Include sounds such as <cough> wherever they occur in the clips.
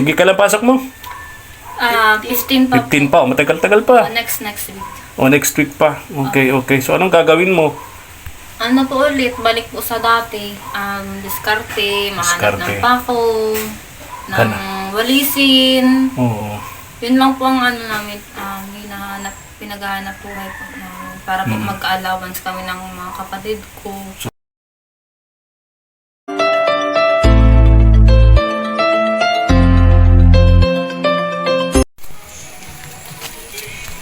Sige ka lang pasok mo. Ah, 15 pa. 15 pa. O, matagal-tagal pa. po. Next, next week. O next week pa. Okay, okay. So anong gagawin mo? Ano po ulit, balik po sa dati. Um, diskarte, mahanap Diskarte. ng pako, ng walisin. Oo. Yun lang po ang ano namin, um, hinahanap, pinaghahanap buhay po namin. Para po magka-allowance kami ng mga kapatid ko.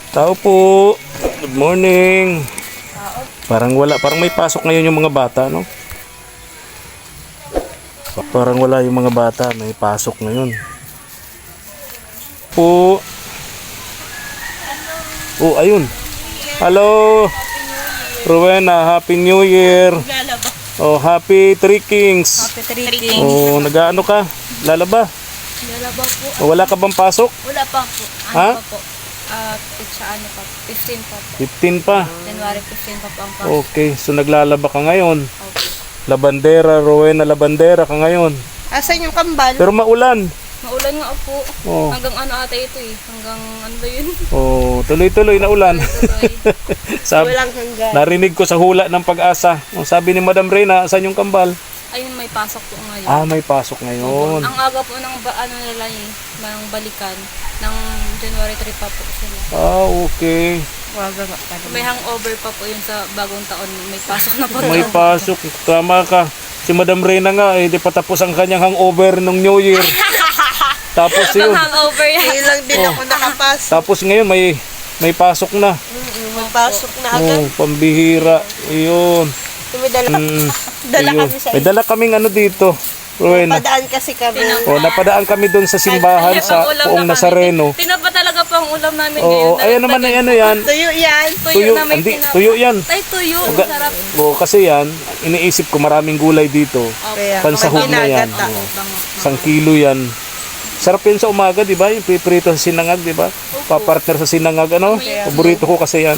Tao po. Good morning. Parang wala, parang may pasok ngayon yung mga bata, no? Parang wala yung mga bata, may pasok ngayon. Po. Oh, ayun. Hello. Rowena, Happy New Year. Oh, Happy Three Kings. Petriking. Oh, nag-ano ka? Lalaba? Lalaba po. Oh, wala ka bang pasok? Wala pa po. Ano Ha? pa po? Ah, pitsa ano pa? 15 pa po. 15 pa. January 15 pa po ang pa. Okay, so naglalaba ka ngayon. Okay. Labandera, Rowena Labandera ka ngayon. Asan yung kambal? Pero maulan. Maulan nga po. Oh, Hanggang ano ata ito eh. Hanggang ano ba yun? <laughs> oh tuloy-tuloy na ulan. Tuloy. <laughs> Sabi, Walang hanggan. narinig ko sa hula ng pag-asa. Oh, sabi ni Madam Reyna, saan yung kambal? Ayun, may pasok po ngayon. Ah, may pasok ngayon. Ang aga po ng ba, ano nila eh, ng balikan. Ng January 3 pa po sila. Ah, okay. Waga nga pa May hangover pa po yun sa bagong taon. May pasok na po. May pasok. Tama ka. Si Madam Reyna nga, eh, di pa tapos ang kanyang hangover nung New Year. <laughs> Tapos yun. hangover yan. Ngayon lang din ako nakapas. Tapos ngayon may may pasok na. Mm, Magpasok na agad. Oh, pambihira. Ayun. May <laughs> dala, Mm, dala kami sa May dala kaming ano dito. Rowena. Padaan kasi kami. O, napadaan kami doon sa simbahan sa Poong Nazareno. Tinapa talaga po ang ulam namin Oo, ngayon. ayan naman ay ano yan. Tuyo yan. Tuyo, Tuyo, na may hindi, tinapa. tuyo yan. Ay, tuyo. Ga- Sarap. O, kasi yan, iniisip ko maraming gulay dito. Kaya, Pansahog na yan. ginagata. Oo. Bango. Isang kilo yan. Sarap yan sa umaga, di ba? Yung piprito sa sinangag, di ba? Papartner sa sinangag, ano? Paborito ko kasi yan.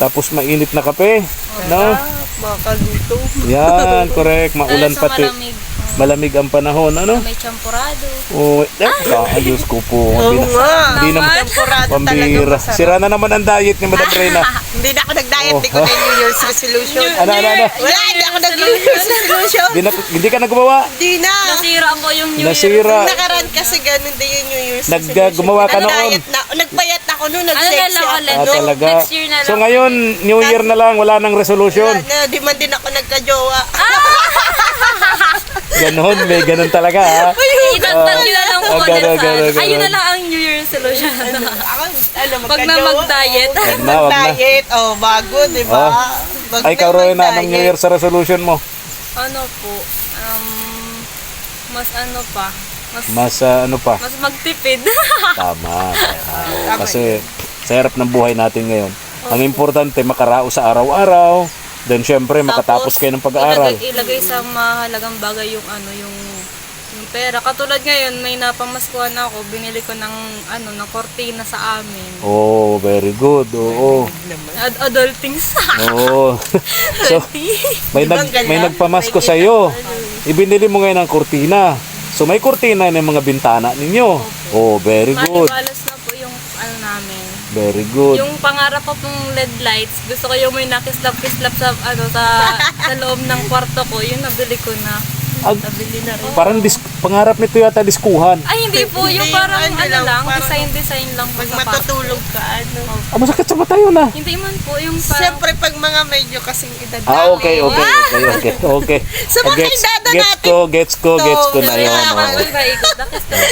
Tapos mainit na kape. No? Ah, mga kaluto. Yan, <laughs> correct. Maulan Lalo sa pati. malamig. Malamig ang panahon, ano? May champurado. Oh, eh, ayos ko po. Oo Bina- nga. Hindi naman. Talaga Pambira. Sira na naman ang diet ni Madam Reyna. <laughs> Hindi na ako nag-diet. Oh. Hindi ko na yung New Year's resolution. Ano, ano, ano? Wala, hindi ako nag-New Year's resolution. Hindi, na, hindi ka naggumawa? Hindi na. Nasira po yung New Year. Nasira. Nakaraan kasi ganun din yung New Year's resolution. gumawa ka noon? Nag-diet na. Nagpayat ako noon. Ano na Nag-sexy lang ako? Ah, talaga. Next year na lang. So ngayon, New Year na lang, wala nang resolution. Wala na, di man din ako nagka-jowa. <laughs> Ganon, may ganon talaga ha. Nyo na lang po Ah, ganun, Ayun na lang ang New Year resolution. ako, ano, Pag na mag-diet. Wag na, wag na. Mag-diet. Oh, bago, di ba? Oh. Wag Ay, na karoon na, anong New Year sa resolution mo? ano po, um, mas ano pa, mas, Mas ah, ano pa? mas magtipid. <laughs> Tama. Ah, kasi sa hirap ng buhay natin ngayon, ang importante makaraos sa araw-araw. Then syempre makatapos kayo ng pag-aaral. Ilagay, ilagay sa mahalagang bagay yung ano, yung yung pera. Katulad ngayon, may napamaskuhan ako, binili ko ng ano, ng kortina sa amin. Oh, very good. Oo. Ad- adulting sa Oo. <laughs> so, may nag may nagpamasko sa iyo. Ibinili mo ngayon ng kurtina. So may kurtina ng mga bintana ninyo. Oh, very good. Maliwalas na po yung ano namin. Very good. Yung pangarap ko pong LED lights, gusto ko yung may nakislap-kislap sa ano sa sa loob ng kwarto ko, yun nabili ko na. Ag- Nabili na rin. parang dis- pangarap nito yata diskuhan. Ay, hindi po. Yung Hindi, parang ano ano lang, lang, parang design-design lang po Pag sa matutulog ka, ano. Ah, masakit sa mata yun ah. Hindi man po, yung parang... Siyempre, pag mga medyo kasing edad Ah, okay, okay, okay, okay, <laughs> okay. Sa mga gets, edad na gets natin ko, gets ko, gets ko na May yun. oh. may ikot, nakislap. <laughs>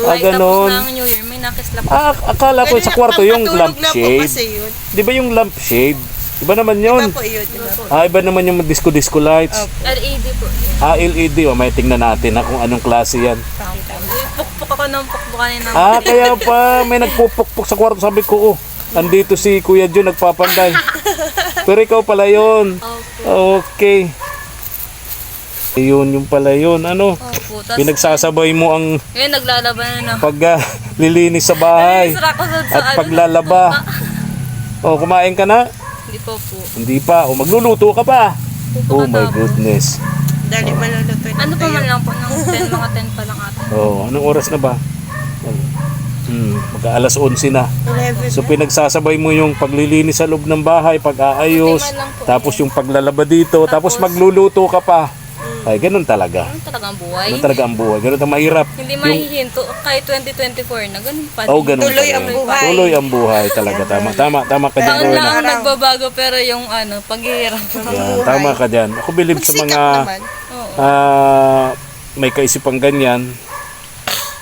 Ah, Ay, tapos ganon. ng New Year, may nakislap. Ah, akala ko sa kwarto yung Pampatulog na po kasi yun. Di ba yung lampshade? Iba naman Iba yun. po yun. Iba po. Ah, iba naman yung disco-disco lights. LED po. Ah, LED. O, may tingnan natin na kung anong klase yan. Pukpuk ako ng pukpukanin ng... Ah, kaya pa may nagpupukpuk sa kwarto. Sabi ko, oh, andito si Kuya Jun nagpapanday. Pero ikaw pala yun. Okay. Yun yung pala yun. Ano? Opo, tapos... Pinagsasabay mo ang Ngayon, naglalaban na paglilinis sa bahay Sira ko sa... sa at ano, paglalaba. Oh, kumain ka na? Hindi po po. Hindi pa. O magluluto ka pa. Oh my goodness. Dali maluluto yung Ano pa man lang po, ng 10, mga 10 pa lang ata. Oo, anong oras na ba? Hmm, mag alas 11 na. 11 So pinagsasabay mo yung paglilinis sa loob ng bahay, pag-aayos, Kunti man lang po. tapos yung paglalaba dito, tapos magluluto ka pa. Ay, ganun talaga. Ano talagang buhay? Ganun talaga ang buhay. Ganun ang mahirap. Hindi mahihinto. Kahit 2024 na, ganun pa Oh, ganun Tuloy talaga. ang buhay. Tuloy ang buhay talaga. Tama, tama, tama ka dyan, Taon lang ang nagbabago pero yung ano, paghihirap. Yan, tama ka dyan. Ako believe sa mga ah, may kaisipang ganyan.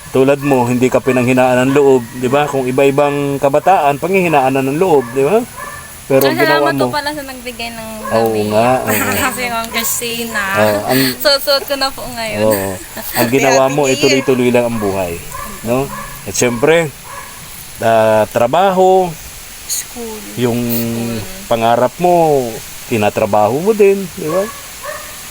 Tulad mo, hindi ka pinanghinaan ng loob, di ba? Kung iba-ibang kabataan, panghihinaan na ng loob, di ba? Pero Ang ang ginawa salamat mo, po pala sa nagbigay ng Oo nga, oo. <laughs> Kasi Ma'am Christina. Oo, ang, Suot-suot ko na po ngayon. Oo. Ang ginawa mo, ituloy-tuloy lang ang buhay. No? At syempre, ah, trabaho, School. yung pangarap mo, tinatrabaho mo din, di ba?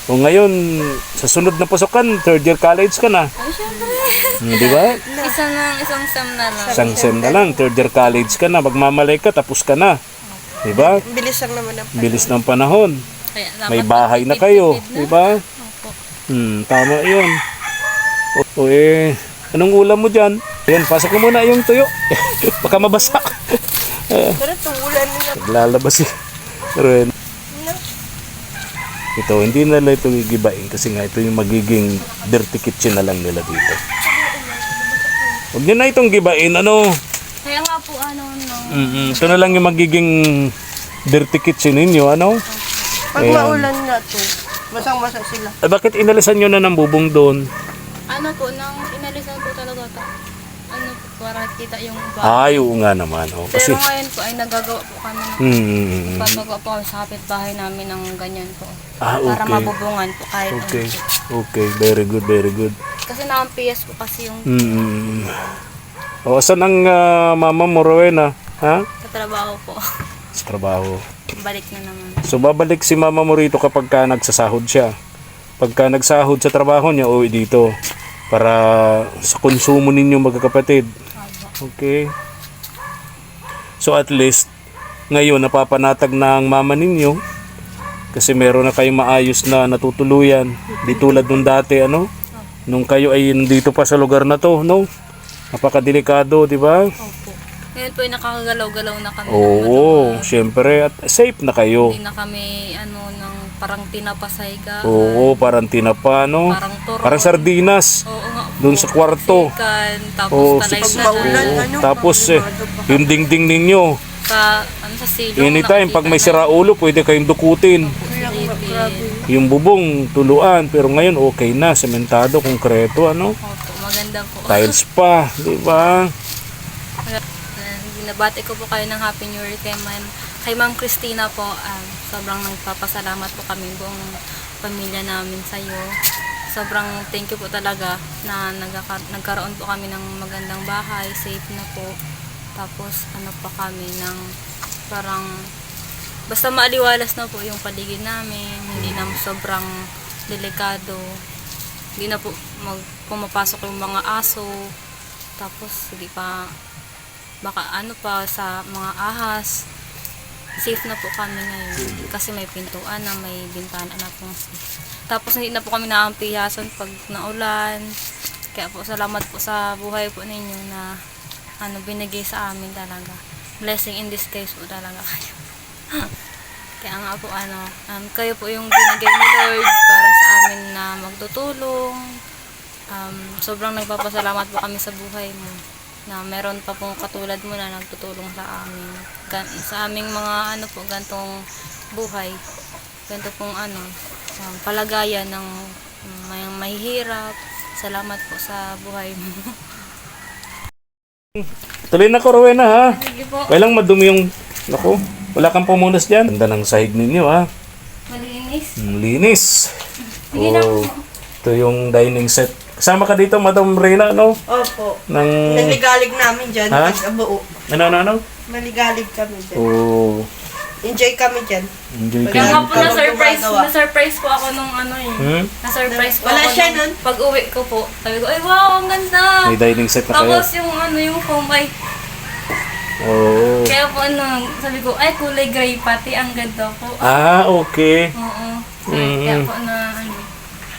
O ngayon, sa sunod na pasukan, third year college ka na. Ay, syempre. Hmm, Di ba? Isa na, isang sem na lang. Isang sem na lang, third year college ka na, magmamalay ka, tapos ka na. Di ba? Bilis lang naman ang Bilis ng panahon. Kaya, May bahay na kayo, magtipid-tipid di ba? Opo. Hmm, tama yun. O, o eh, anong ulam mo dyan? Ayan, pasok mo muna yung tuyo. <laughs> Baka mabasa. Pero tumulan nila. Naglalabas eh. Pero yun. Ito, hindi na nila ito gigibain kasi nga ito yung magiging dirty kitchen na lang nila dito. Huwag nyo na itong gibain, ano? Kaya nga po, ano, nung... mm Ito na lang yung magiging dirty kitchen ninyo, ano? Pag Ayan. maulan na to, masang-masa sila. Eh, bakit inalisan nyo na ng bubong doon? Ano po, nang inalisan po talaga ito. Ano po, para kita yung bahay. Ay, oo nga naman. Oh, kasi, Pero ngayon po ay nagagawa po kami ng hmm, Papagawa po kami sa kapitbahay namin ng ganyan po. Ah, Para okay. mabubungan po kahit okay. ano po. Okay, very good, very good. Kasi nakampias po kasi yung Hmm. O, saan ang ah, mama mo, Rowena? Ha? sa trabaho po. Sa trabaho. Balik na naman. So babalik si mama mo rito kapag ka nagsasahod siya. Pagka nagsahod sa trabaho niya, uwi dito. Para sa konsumo ninyo magkakapatid. Okay. So at least, ngayon napapanatag na ang mama ninyo. Kasi meron na kayong maayos na natutuluyan. Di tulad nung dati, ano? Nung kayo ay dito pa sa lugar na to, no? Napakadelikado, di ba? Opo. Ngayon po ay nakakagalaw-galaw na kami. Oo, syempre. At safe na kayo. Hindi na kami ano ng parang tinapasay ka. Oo, parang tinapa, no? Parang turo. Parang sardinas. Oo nga. Doon sa kwarto. Sikan, tapos Oo, talay na maulan, na. ano? Tapos eh, yung dingding ninyo, Sa, ano, sa silong. anytime pag may sira ulo, pwede kayong dukutin. na. Yung bubong, tuluan. Pero ngayon, okay na. Sementado, konkreto, ano? Opo, maganda po. Tiles pa, di ba? Binabati ko po kayo ng Happy New Year kay Ma'am, kay Ma'am Christina po. Um, sobrang nagpapasalamat po kami buong pamilya namin sa iyo. Sobrang thank you po talaga na nagkaka- nagkaroon po kami ng magandang bahay, safe na po. Tapos ano pa kami ng parang basta maaliwalas na po yung paligid namin, hindi na sobrang delikado. Hindi na po mag, pumapasok yung mga aso. Tapos hindi pa baka ano pa sa mga ahas. Safe na po kami ngayon. Kasi may pintuan na may bintana na po. Tapos hindi na po kami naampiyasan pag naulan. Kaya po salamat po sa buhay po ninyo na ano binigay sa amin talaga. Blessing in disguise po talaga kayo. <laughs> Kaya nga po ano um, kayo po yung binigay ni Lord para sa amin na magtutulong. Um, sobrang nagpapasalamat po kami sa buhay mo na meron pa pong katulad mo na nagtutulong sa amin Gan- sa aming mga ano po gantong buhay ganito pong ano um, palagayan ng um, may mahihirap salamat po sa buhay mo <laughs> Tuloy na ko, Rowena, ha? sige po Kailang madumi yung... Naku, wala kang pumunas dyan. Ganda ng sahig ninyo, ha? malinis Ang linis. Sige na Oh, ito yung dining set. Kasama ka dito, Madam Reyna, no? Opo. Ng... Naligalig namin dyan. Ha? Pag buo. Ano, ano, ano? Maligalig kami dyan. Oh, Enjoy kami dyan. enjoy kaya ka. nga po Habang na-surprise gumagawa. na-surprise po ako nung ano eh Hmm? na-surprise po Wala ako siya nun? pag uwi ko po sabi ko ay wow ang ganda May dining set na kayo. tapos yung ano yung foam ay Oh. Kaya po ano, sabi ko, ay kulay gray pati, ang ganda po. Ah, okay. Oo. Mm. Kaya po na ano,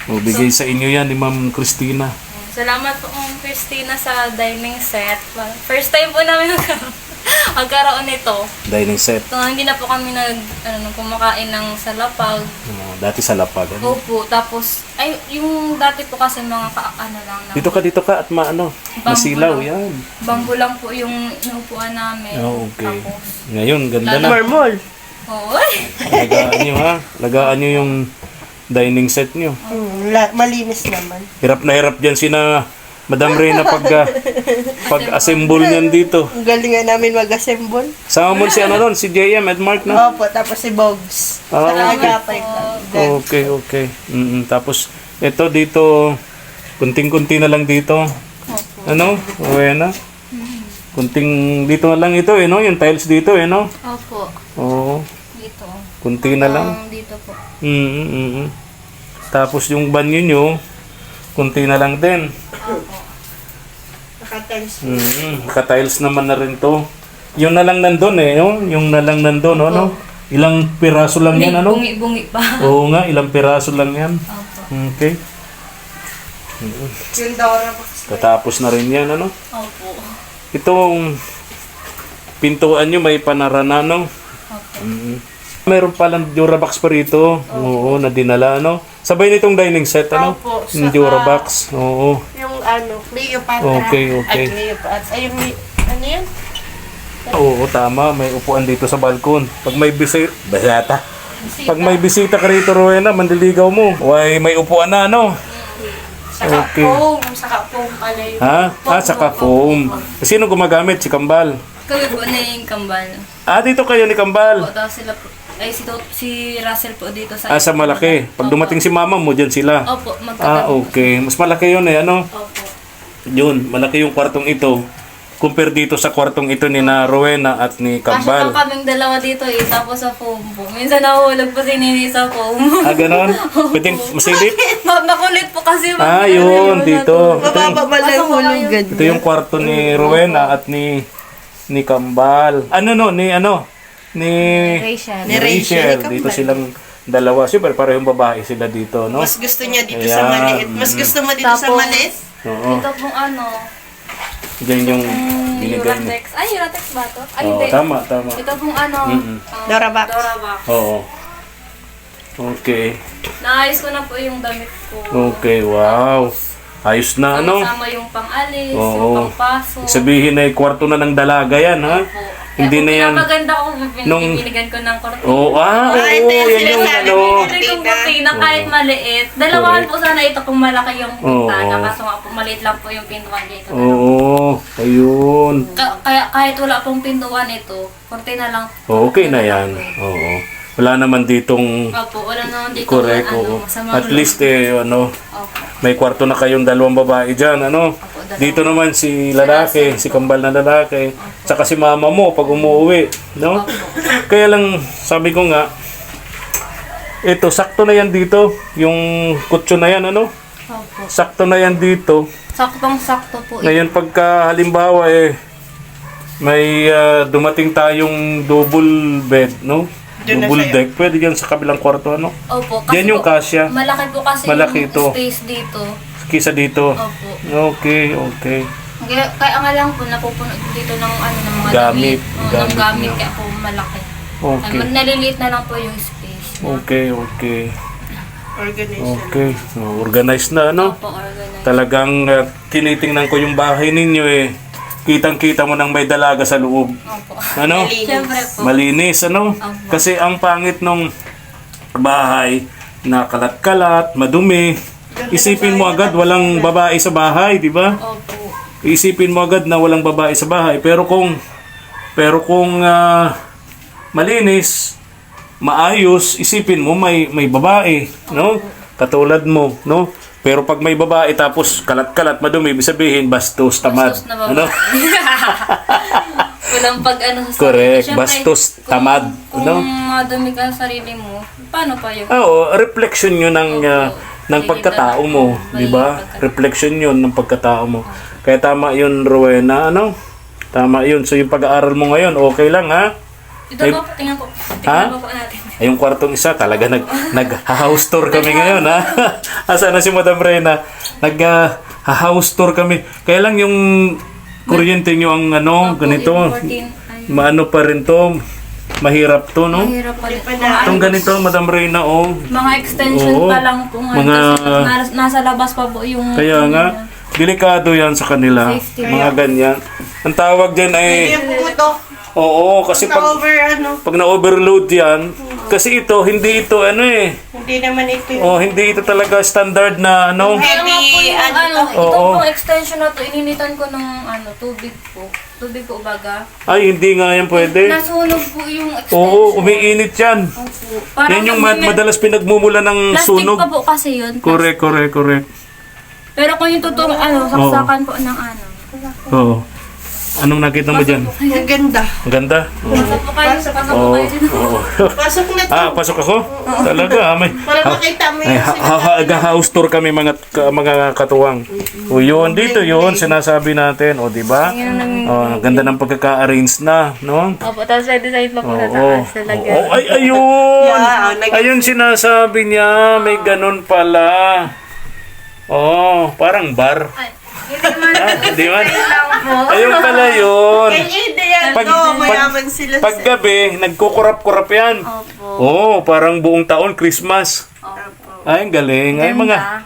O, bigay sa inyo yan ni Ma'am Christina. Salamat po Ma'am Christina sa dining set. First time po namin <laughs> magkaroon, nito. Dining set. So, hindi na po kami nag, ano, kumakain ng salapag. O, dati sa lapag. Ano? Opo, tapos, ay, yung dati po kasi mga ka, ano lang, na, Dito ka, dito ka at maano. Masilaw, yan. bangko lang po yung inupuan namin. Oh, okay. Tapos, Ngayon, ganda na. Marmol. oo, Lagaan nyo ha. Lagaan nyo yung dining set nyo. Hmm, la- malinis naman. Hirap na hirap dyan sina Madam Reyna pag, ah, <laughs> pag-assemble niyan dito. Ang galing nga namin mag-assemble. Sama mo si ano nun, si JM at Mark na. Opo, tapos si Bogs. Ah, Sa agapay ko. Then, Okay, okay. mm Tapos, ito dito, kunting-kunti na lang dito. Ano? Okay na. Kunting dito na lang ito eh, no? Yung tiles dito eh, no? opo, Oo. Dito. Kunti na lang. Dito po. Mm mm Tapos yung banyo nyo, kunti na lang din. nakatiles. Mm Ka-tiles naman na rin to. Yung na lang nandun eh, no? Yung na lang nandun, ano? Ilang piraso lang yan, ano? Bungi-bungi pa. <laughs> Oo nga, ilang piraso lang yan. Opo. Okay. Yung Dora Box. Katapos na rin yan, ano? Opo. Itong pintuan nyo may panarana, no? Opo. Mm. Meron palang Durabox pa rito. Oo, na dinala, no? Sabay nitong dining set, ano? Opo, Yung saka- Durabox. Oo. Yung ano, Cleopatra. Okay, okay. Ay, Cleopatra. Ay, yung, ano yan? Oo, tama. May upuan dito sa balkon. Pag may bisita... Basata. Pag may bisita ka rito, Rowena, mandiligaw mo. Why, may upuan na, no? Saka Okay. foam. Saka foam. Ano yun? Ha? Ah, saka foam. Sino gumagamit? Si Kambal. Kami po na yung kambal. Ah, dito kayo ni Kambal. Tapos sila po, ay si, si Russell po dito sa... Ah, sa malaki. Pag dumating si mama mo, dyan sila. Opo, Ah, magkatabi. okay. Mas malaki yun eh, ano? Opo. Yun, malaki yung kwartong ito. Compare dito sa kwartong ito ni na Rowena at ni Kasya Kambal. pa kaming dalawa dito eh, tapos sa foam po. Minsan nahulog po si Nini sa foam. Ah, ganon? <laughs> Pwedeng masilip? <laughs> Ma- Makulit po kasi. Ah, yun, dito. Ito yung, Mababa man lang hulugan. ito yung kwarto ni Rowena at ni ni Kambal. Ano no, ni ano? Ni Rachel. ni Ni Rachel, Rachel. Dito silang dalawa. Siyempre, parehong babae sila dito, no? Mas gusto niya dito sa Ayan. maliit. Mas gusto mo dito sa Tapos- maliit? Oo. Ito pong ano, Diyan yung mm, binigay niya. Uratex. Ay, Uratex ba to? Ay, Oo, hindi. tama, tama. Ito pong ano, Mm-mm. um, Dorabox. Dorabox. Oo. Okay. Naayos ko na po yung damit ko. Okay, wow. Ayos na, ano? Sama yung pang-alis, Oo. yung pang-paso. Sabihin ay kwarto na ng dalaga yan, ha? Hindi na kung yan. pinapaganda ko, Nung- biniligan ko ng kortina. Oo, ah, oo, Ay, ito yung yan yung sinasabi ano. Pinili kong kortina kahit maliit. Dalawahan po sana ito kung malaki yung pintana. Oo. Kaso nga po maliit lang po yung pintuan dito. Oo, ayun. Ka- kaya kahit wala pong pintuan ito, kortina lang. Okay na yan. Oo. Wala naman ditong Opo, wala naman dito correct, ano, oo. masama At least eh, ano, Opo. may kwarto na kayong dalawang babae dyan, ano? Opo, dalawa. Dito naman si lalaki, si kambal na lalaki, tsaka si mama mo pag umuwi, no? Kaya lang, sabi ko nga, ito, sakto na yan dito, yung kutso na yan, ano? Opo. Sakto na yan dito. Saktong sakto po. ito. Ngayon, pagka halimbawa eh, may ah, dumating tayong double bed, no? Doon na double sa'yo. deck, pwede yan sa kabilang kwarto, ano? Opo. Diyan yung po, kasya. Malaki po kasi Malaki yung ito. space dito. Kisa dito. Opo. Okay, okay. Kaya, kaya nga lang po, napupuno dito ng ano, ng mga Gamit. damit. Oo, Gamit ng gamit, niyo. kaya po malaki. Okay. Ay, naliliit na lang po yung space. Okay, okay. Organization. Okay. Oh, organized na, ano? Opo, organized. Talagang uh, tinitingnan ko yung bahay ninyo eh. Kitang-kita mo nang may dalaga sa loob. Opo. Ano? Siyempre po. Malinis, ano? Opo. Kasi ang pangit nung bahay na kalat-kalat, madumi. Isipin mo agad walang babae sa bahay, di ba? Opo. Isipin mo agad na walang babae sa bahay. Pero kung pero kung ah, malinis, maayos, isipin mo may may babae, no? Katulad mo, no? Pero pag may babae tapos kalat-kalat, madumi, ibig sabihin bastos, tamad. Bastos na babae. Ano? <laughs> Walang pag ano sa. Correct. Siyempre, Bastos, kung- tamad, Kung no? madumi ka sa sarili mo, paano pa yung... Ah, Oo, reflection yun ng, ah, ng pagkatao mo, di ba? Reflection yun ng pagkatao mo. Kaya tama yun, Rowena, ano? Tama yun. So yung pag-aaral mo ngayon, okay lang, ha? Ito ba po, tingnan po. Ha? Tingnan po po natin. Ay, yung kwartong isa, talaga nag, nag-house tour kami ngayon, ha? <laughs> Asa na si Madam Reyna? Nag-house tour kami. Kaya lang yung kuryente nyo ang ano, ganito. Yung 14, ay, Maano pa rin to. Mahirap to, no? mahirap pa rin. Itong ganito, Madam Reyna, oh. Mga extension Oo. pa lang po. Mga- nasa labas pa po yung... Kaya nga, delikado yan sa kanila. Safety. Mga ganyan. Ang tawag dyan ay, Hindi pumutok. oo, kasi pag, Na-over ano. pag na-overload yan, kasi ito, hindi ito, ano eh, Hindi naman ito yung oh, hindi ito talaga standard na, ano, Kaya nga po heavy yung ano. ano, Oo. itong pong extension na to, ininitan ko ng ano, tubig po. Tubig po baga. ay, hindi nga yan pwede. Nasunog po yung extension. Oo, umiinit yan. Opo. Parang Yan yung mad- may- madalas pinagmumula ng Plastic sunog. pa po kasi yun. Correct, correct, correct. Pero kung yung totoo, ano, saksakan po ng ano. Oo. Anong nakita mo dyan? Ang ganda. Ang ganda. Oo. Pasok po kayo, pasok po kayo. Oo. Pasok na to. Ah, pasok ako? Talaga, ah, may... Para makita mo Ay, yung ha- ha- ha- house tour kami mga ka- mga katuwang. O yun, dito yun, sinasabi natin. O, di ba? O, ang ganda ng pagkaka-arrange na, no? Opo, tapos may design pa po sa Oo. taas. Talaga. Oo, ay, ayun! Yeah, nag- Ayun sinasabi niya, may ganun pala. Oh, parang bar. Hindi man Ah, di. Ayun pala yun. Hindi yan. Pag- no, pag- mayaman sila. sa- Paggabi, nagkukurap-kurap yan. Opo. Oo, parang buong taon, Christmas. Opo. Ay, ang galing. Ay, mga,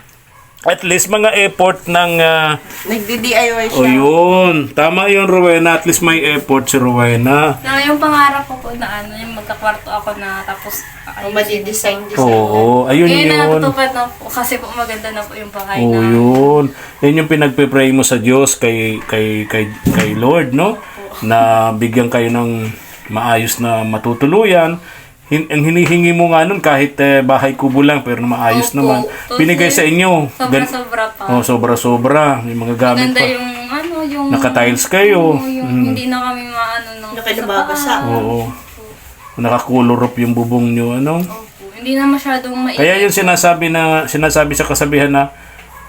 at least mga effort ng... ah, Nagdi-DIY o siya. yun, tama yun, Rowena. At least may effort si Rowena. Na yung pangarap ko po na ano, yung magkakwarto ako na tapos O, madi-design design. Oo, ayun Ngayon na yun. natutupad na po kasi po maganda na po yung bahay Oo, na. yun. Yan yung pinagpe-pray mo sa Diyos kay, kay, kay, kay Lord, no? Na bigyan kayo ng maayos na matutuluyan. Hin- ang hinihingi mo nga nun kahit eh, bahay kubo lang pero maayos Opo. naman. Binigay sa inyo. Gan- Sobra-sobra pa. oh, sobra-sobra. May mga gamit Maganda pa. yung ano, yung... Naka-tiles kayo. Oo, yung Mm. hindi na kami maano ng Nakinababasa. Oo. Nakakulorop yung bubong nyo, ano? Opo. Hindi na masyadong mainit. Kaya yung sinasabi na sinasabi sa kasabihan na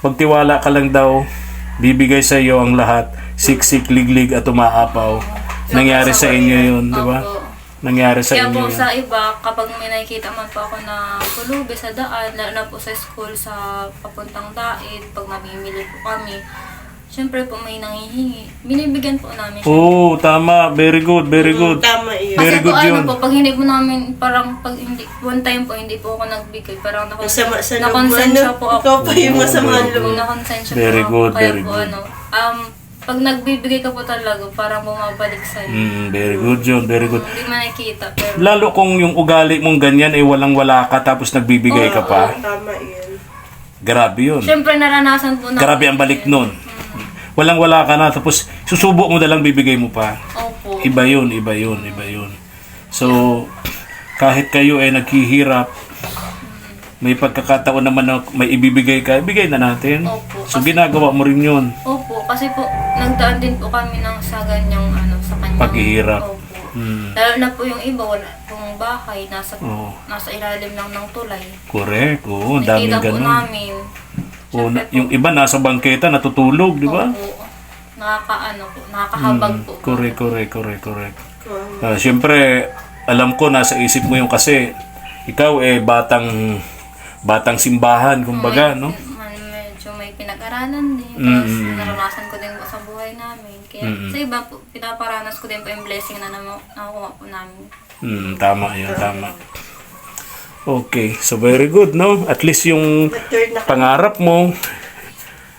pagtiwala ka lang daw, bibigay sa iyo ang lahat, siksik, liglig at umaapaw. Nangyari sa inyo yun, di ba? Opo. Nangyari sa Kaya inyo po sa iba, kapag may nakikita man po ako na pulubi sa daan, lalo na po sa school, sa papuntang daid, pag namimili po kami, syempre po may nangihingi. Binibigyan po namin siya. Oo, tama. Very good, very good. Tama yun. Very Kasi po good ano yun. po, pag hindi po namin, parang pag hindi, one time po, hindi po ako nagbigay. Parang nakon- Masama sa loob mo, nakonsensya ano? po ako. Ikaw pa yung masama ang Oo, loob. nakonsensya Very po good, ako. Kaya very po good. ano, um, pag nagbibigay ka po talaga, parang bumabalik sa'yo. Mm, very good yun, very good. Hindi man nakikita, pero Lalo kung yung ugali mong ganyan ay walang wala ka tapos nagbibigay ka pa. Tama yun. Grabe yun. syempre naranasan po na. Grabe ang balik nun. Walang wala ka na tapos susubo mo na lang bibigay mo pa. Opo. Iba yun, iba yun, iba yun. So, kahit kayo ay naghihirap, may pagkakataon naman na may ibibigay ka, ibigay na natin. Opo. So, ginagawa mo rin yun. Opo, kasi po, nagdaan din po kami ng sa ganyang ano, sa kanyang... Paghihirap. Opo. Hmm. Lalo na po yung iba, wala pong bahay, nasa, Oo. nasa ilalim lang ng tulay. Correct. Oo, ang daming Nakita po ganun. namin. Oo, na- yung iba nasa bangketa, natutulog, di ba? Opo. Nakakaano po, nakakahabag po. Correct, correct, correct, correct. Ah, Siyempre, alam ko nasa isip mo yung kasi ikaw eh batang batang simbahan kumbaga, no? Man, medyo may pinag-aralan din. Mm, Tapos mm, mm. naranasan ko din po sa buhay namin. Kaya Mm, mm. sa iba po, pinaparanas ko din po yung blessing na namu- nakukuha po namin. Hmm, tama 'yun, tama. Okay, so very good, no? At least yung pangarap mo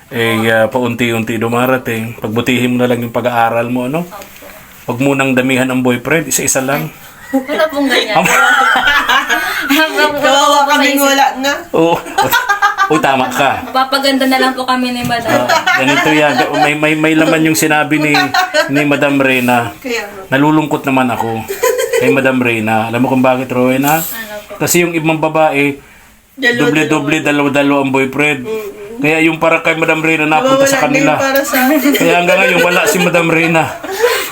eh ah, paunti-unti dumarating. Pagbutihin mo na lang yung pag-aaral mo? Opo. Huwag mo nang damihan ang boyfriend, isa-isa lang. Wala pong ganyan. Kawawa kaming wala na. Oo. Uy, tama ka. Papaganda na lang po kami ni Madam. Ah, ganito yan. May, may, may laman yung sinabi ni, ni Madam Reyna. Kaya nga. Nalulungkot naman ako kay Madam Reyna. Alam mo kung bakit, Rowena? Ano po? Kasi yung ibang babae, Dalawa- doble-doble, dalawa-dalawa ang boyfriend. Kaya yung para kay Madam Reyna napunta sa kanila. para sa. Kaya hanggang ngayon wala si Madam Reyna.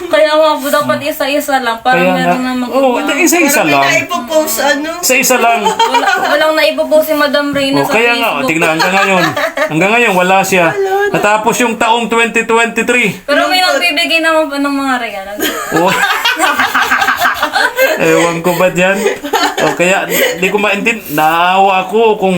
Kaya nga po, dapat isa-isa lang. Parang Kaya nga, meron na mag oh, isa-isa Parang may lang. naipopost ano. Isa-isa lang. Wala, walang naipopo si Madam Reyna Oh, sa kaya nga, oh, Facebook. tingnan hanggang ngayon. Hanggang ngayon wala siya. Natapos yung taong 2023. Pero may nagbibigay naman po ng mga regalo. Oh. <laughs> Ewan ko ba dyan? O kaya, di ko maintin. Naawa ako kung...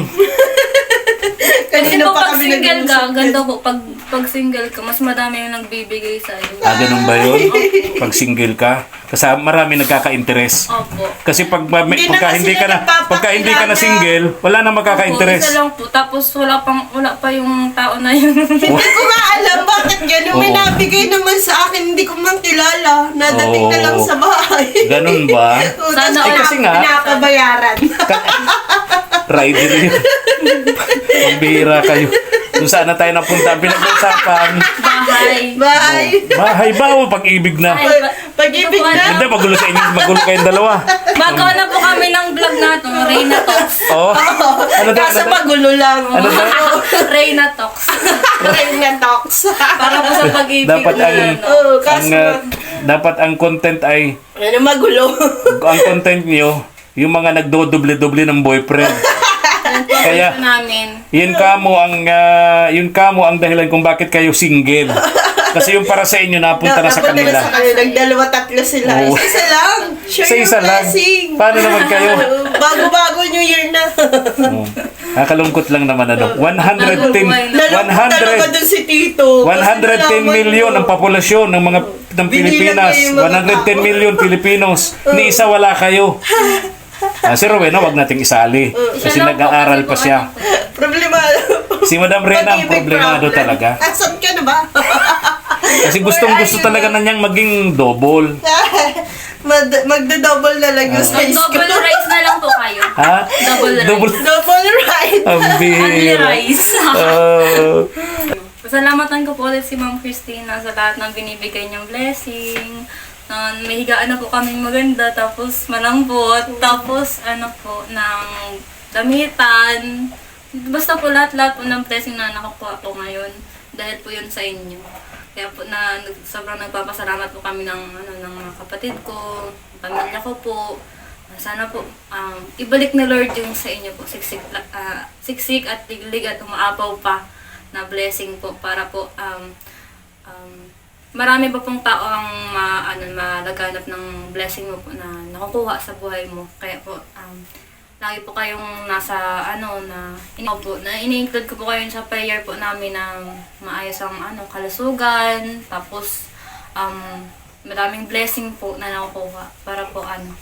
Kasi Kanina po pa pag kami single ka, nag-uusap ganda po, pag, pag single ka, mas madami yung nagbibigay sa'yo. Ah, ganun ba yun? <laughs> Pag single ka? Kasi marami nagkaka-interest. Opo. Kasi pag ma- Hindi na pagka kasi hindi ka na nagpapakilala. pagka hindi ka na single, wala na Opo, magkaka-interest. isa lang po. Tapos wala pang wala pa yung tao na yun. <laughs> Hindi ko nga alam bakit gano'n. May Oo. nabigay naman sa akin. Hindi ko man kilala. Nadating na lang Oo. sa bahay. Ganun ba? <laughs> Oo, Sana tapos all. Eh, kasi nga- Pinapabayaran. Rider yun. Pambira kayo. Kung saan na tayo napunta, ang pinag-uusapan. Bahay. Bye. Bahay ba o pag-ibig na? Pag-ibig na. Hindi, magulo sa inyo, magulo kayong dalawa. Bago na po kami ng vlog natin, Reyna Talks. Oh, ano daw? Kaso Ano magulo lang. Ano daw? <laughs> Reyna Talks. Rin na talks. Para po sa pag-ibig Dapat na ang, ano. Oo, ang uh, dapat ang content ay ano magulo. ang content niyo yung mga nagdodoble-doble ng boyfriend. Kaya namin. yun kamo ang ah, yun kamo ang dahilan kung bakit kayo single. Kasi yung para sa inyo napunta na sa Napunta kanila. sa kanila. Nagdalawa tatlo sila. Oo. Isa lang. Share Sa isa lang. blessing. Paano naman kayo? <laughs> Bago-bago New Year na. Oh. Nakalungkot lang naman ano. 110 Nalungkot talaga 100 dun si Tito. Kasi 110 nalaman million ang populasyon ng mga ng Pilipinas. niya yung mga 110 tao. million Filipinos. Ni isa wala kayo. <laughs> Ah, si Rowena, wag nating isali. Kasi Siya lang po, nag-aaral kasi pa po siya. ano. Problema. Si Madam Rena ang Pag-ibig problemado problem. talaga. Asan ka na ba? Kasi gustong gusto talaga na niyang maging double. <laughs> Mag- Magda-double na lang yung size ko. Double rice na lang po kayo. Ha? Double rice. Double. Double right. Ang Only rice. Ah, Pasalamatan ko po ulit si Ma'am Christina sa lahat ng binibigay niyang blessing. Na may higaan na po kaming maganda, tapos malambot, tapos ano po, ng damitan. Basta po lahat-lahat po ng blessing na nakukuha po ngayon. Dahil po yun sa inyo. Kaya po na sobrang nagpapasalamat po kami ng, ano, ng mga kapatid ko, pamilya ko po. Sana po, um, ibalik ni Lord yung sa inyo po, siksik, ah, siksik at liglig at umaapaw pa na blessing po para po um, um, marami pa pong tao ang ma, ano, malaganap ng blessing mo po na nakukuha sa buhay mo. Kaya po, um, lagi po kayong nasa ano na ini po na ini-include ko po kayo sa prayer po namin na maayos ang ano kalusugan tapos um madaming blessing po na nakukuha para po ano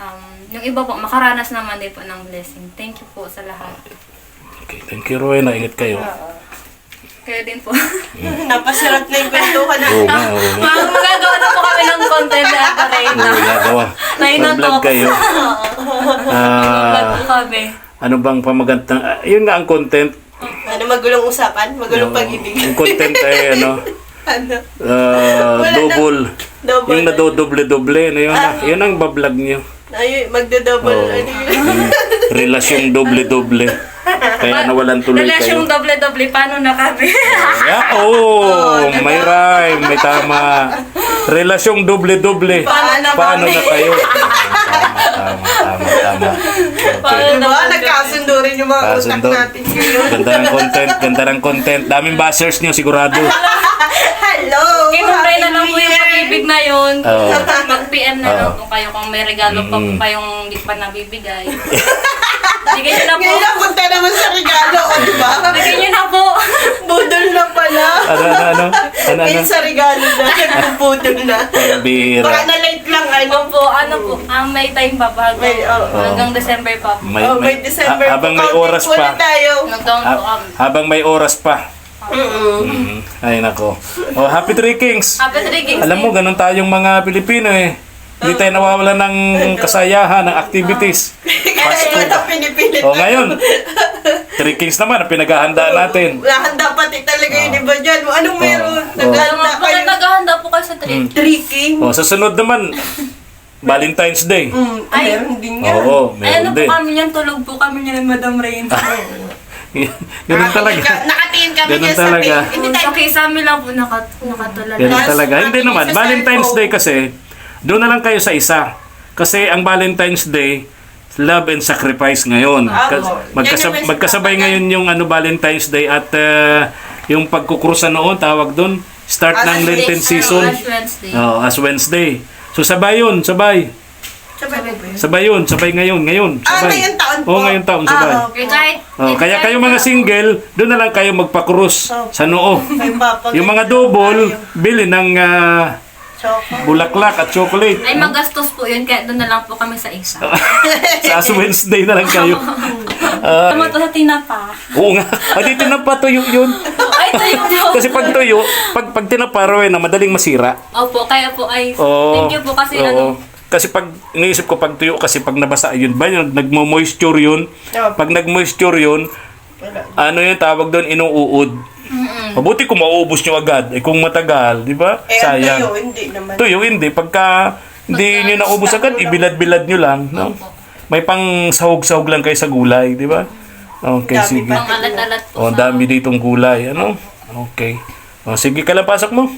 um yung iba po makaranas naman din po ng blessing. Thank you po sa lahat. Okay, thank you Rowena. Ingat kayo. Kayo din po. Napasarap na yung kwentuhan na. Oo nga, oo nga. Mag- Magagawa na po kami ng content na ito rin. Gagawa. Reyna Mag-vlog Talks. kayo. Vlog Ah, po kami. ano bang pamagandang... ah, yun nga ang content. Ano, magulong usapan? Magulong pag-ibig. Ang content ay ano, <laughs> ano? ah, Wala na. double. Double. Yung nadodoble-doble. Ano yun? Ah. yun ang bablog niyo. Ay, magda-double. Oo. Ano yun? <laughs> Relasyong doble-doble. Kaya nawalan tuloy Relasyong kayo. doble-doble, paano na kami? Yeah, <laughs> oh, may rhyme, may tama. Relasyong doble-doble. Paano Paano na kayo? <laughs> Tama, tama, tama. Okay. Diba? Nagkasundo rin yung mga utak natin ngayon. Ganda ng <laughs> content, ganda ng content. Daming bashers niyo sigurado. Hello! Kinumpray na lang po yung pag-ibig na yun. Oo. Mag-PM na lang Oo. po kayo kung may regalo pa po Mm. kayong hindi pa nabibigay. Bigay nyo na po. Ngayon lang punta naman sa regalo, o diba? Bigay nyo na po. Budol na pala. Ano, ano, ano? Ano, ano? Ngayon sa regalo na, nagpupudol na. Ang bihira. Baka na-late lang, ano? Opo, ano po, ah, may time pa ba? May, oo. Hanggang December pa po. May, oh, may December. ha- habang may Counting oras muna pa. tayo. Nag-down po Ha- kami. habang may oras pa. Mhm. Ay nako. Oh, happy Three Kings. Happy Three Kings Alam mo, ganun tayong mga Pilipino eh. Hindi tayo nawawala ng kasayahan, ng activities. Kasi wala pinipilit. O ngayon, Three Kings naman ang pinaghahandaan natin. Handa pati talaga yun, iba dyan. Anong meron? Oo. Naghanda Mga kayo. mga naghahanda po kayo sa trip. Tricking. O, sa sunod naman, Valentine's Day. Mm, Ay. meron din yan. Oo, Ay, ano meron po din. kami yan, tulog po kami yan ng Madam Rain. <laughs> Ganun talaga. Nakatingin kami Ganun sa talaga. page. Hindi tayo Sa kisame lang po nakat nakatulala. Ganun talaga. Hindi naman. sa Valentine's. Day kasi, doon na lang kayo sa isa. Kasi ang Valentine's Day, love and sacrifice ngayon. Ah, magkasab- magkasabay ngayon yung ano Valentine's Day at uh, yung pagkukrusa noon, tawag doon, start As ng Lenten season. Ash Wednesday. Oh, as Wednesday. So sabay yun, sabay. Sabay Sabay yun, sabay ngayon, ngayon. Ah, Sabay. ngayon taon po. Oo, ngayon taon, sabay. Ah, Eh, kahit, Oh, kaya kayo mga single, doon na lang kayo magpakrus sa noo. Yung mga double, bili ng ah, Choco. bulaklak at chocolate. ay magastos po yun, kaya doon na lang po kami sa isa. <laughs> Sa Ash Wednesday na lang kayo. <laughs> Ah, Tama to sa tinapa. oo nga. Ah, dito na pa tuyo yun. Ay, tayo po. Kasi pag tuyo, pag, pag tinaparo na madaling masira. Opo, kaya po ay, Oo. thank you po kasi Oo. ano, Kasi pag iniisip ko pag tuyo kasi pag nabasa yun ba yun nagmo-moisture yun. Pag nag-moisture yun, ano yung tawag doon inuuod. Mabuti kung maubos nyo agad. Eh kung matagal, di ba? Eh, ang tuyo, Sayang. hindi naman. Tuyo hindi pagka hindi nyo naubos agad, ibilad-bilad nyo lang, no? May pang sahog-sahog lang kayo sa gulay, di ba? Okay, Dami sige. ang alat-alat po Oh, dami ditong gulay, ano? Okay. Oh, sige, kailan pasok mo?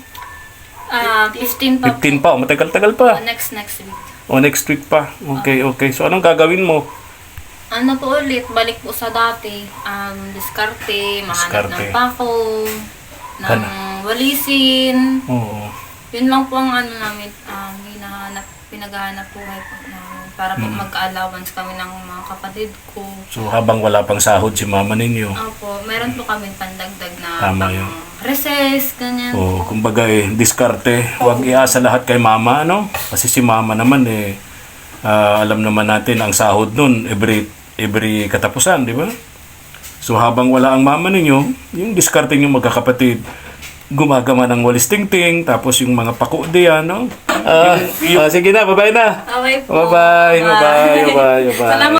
Ah, 15 pa 15 pa, oh, matagal-tagal pa. next next week. O next week pa. Okay, okay. So anong gagawin mo? Ano po ulit, balik po sa dati. Um, diskarte, mahanap Diskarte. ng pako, ng Ano? walisin. Oo. Yun lang po ang ano namin, um, hinahanap, pinaghahanap buhay po namin para po Hmm. magka-allowance kami ng mga kapatid ko. So habang wala pang sahod si mama ninyo. Opo, meron po kami pandagdag na Tama pang yun. recess, ganyan. O kumbaga eh, diskarte. Huwag iasa lahat kay mama, ano? Kasi si mama naman eh, ah, alam naman natin ang sahod nun every, every katapusan, di ba? So habang wala ang mama ninyo, yung diskarte nyo magkakapatid, gumagama ng walis tingting, tapos yung mga pako diyan, no? Ah, yung, sige na, bye-bye na. Okay po. Bye-bye, bye-bye, bye-bye, bye-bye. Salamat